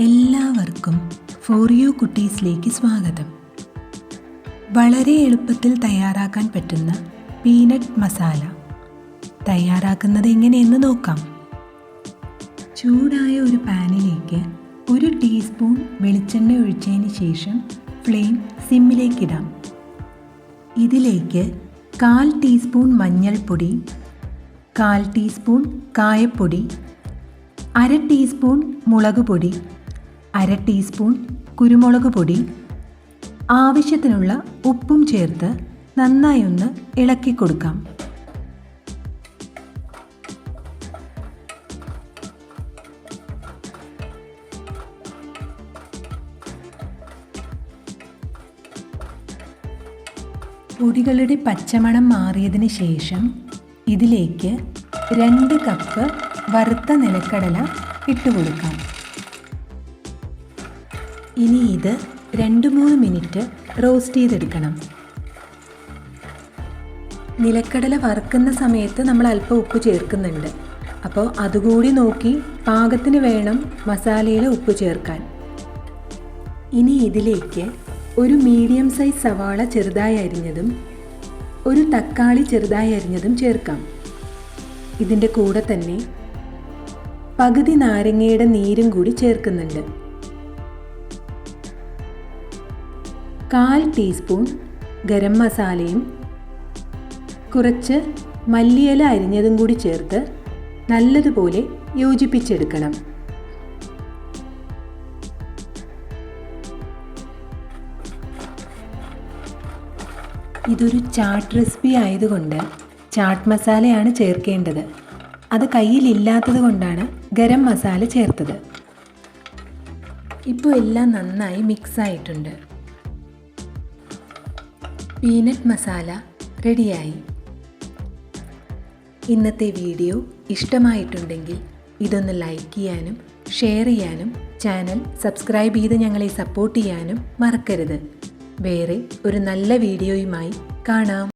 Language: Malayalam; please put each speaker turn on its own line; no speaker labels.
എല്ലാവർക്കും ഫോർ യു കുട്ടീസിലേക്ക് സ്വാഗതം. വളരെ എളുപ്പത്തിൽ തയ്യാറാക്കാൻ പറ്റുന്ന പീനട്ട് മസാല തയ്യാറാക്കുന്നത് എങ്ങനെയെന്ന് നോക്കാം. ചൂടായ ഒരു പാനിലേക്ക് ഒരു ടീസ്പൂൺ വെളിച്ചെണ്ണ ഒഴിച്ചതിന് ശേഷം ഫ്ലെയിം സിമ്മിലേക്കിടാം ഇതിലേക്ക് കാൽ ടീസ്പൂൺ മഞ്ഞൾപ്പൊടി കാൽ ടീസ്പൂൺ കായപ്പൊടി അര ടീസ്പൂൺ മുളക് പൊടി അര ടീസ്പൂൺ കുരുമുളക് പൊടി. ആവശ്യത്തിനുള്ള ഉപ്പും ചേർത്ത് നന്നായി ഒന്ന് ഇളക്കി കൊടുക്കാം. പൊടികളുടെ പച്ചമണം മാറിയതിന് ശേഷം ഇതിലേക്ക് രണ്ട് കപ്പ് വറുത്ത നിലക്കടല ഇട്ടുകൊടുക്കാം ഇനി ഇത് രണ്ട് മൂന്ന് മിനിറ്റ് റോസ്റ്റ് ചെയ്തെടുക്കണം. നിലക്കടല വറുക്കുന്ന സമയത്ത് നമ്മൾ അല്പം ഉപ്പ് ചേർക്കുന്നുണ്ട്. അപ്പോൾ അതുകൂടി നോക്കി പാകത്തിന് വേണം മസാലയിൽ ഉപ്പ് ചേർക്കാൻ. ഇനി ഇതിലേക്ക് ഒരു മീഡിയം സൈസ് സവാള ചെറുതായി അരിഞ്ഞതും ഒരു തക്കാളി ചെറുതായി അരിഞ്ഞതും ചേർക്കാം. ഇതിന്റെ കൂടെ തന്നെ പകുതി നാരങ്ങയുടെ നീരും കൂടി ചേർക്കുന്നുണ്ട്. കാൽ ടീസ്പൂൺ ഗരം മസാലയും കുറച്ച് മല്ലിയില അരിഞ്ഞതും കൂടി ചേർത്ത് നല്ലതുപോലെ യോജിപ്പിച്ചെടുക്കണം. ഇതൊരു ചാട്ട് റെസിപ്പി ആയതുകൊണ്ട് ചാട്ട് മസാലയാണ് ചേർക്കേണ്ടത്. അത് കയ്യിലില്ലാത്തത് കൊണ്ടാണ് ഗരം മസാല ചേർത്തത്. ഇപ്പോൾ എല്ലാം നന്നായി മിക്സ് ആയിട്ടുണ്ട്. പീനട്ട് മസാല റെഡിയായി. ഇന്നത്തെ വീഡിയോ ഇഷ്ടമായിട്ടുണ്ടെങ്കിൽ ഇതൊന്ന് ലൈക്ക് ചെയ്യാനും ഷെയർ ചെയ്യാനും ചാനൽ സബ്സ്ക്രൈബ് ചെയ്ത് ഞങ്ങളെ സപ്പോർട്ട് ചെയ്യാനും മറക്കരുത്. വേറെ ഒരു നല്ല വീഡിയോയുമായി കാണാം.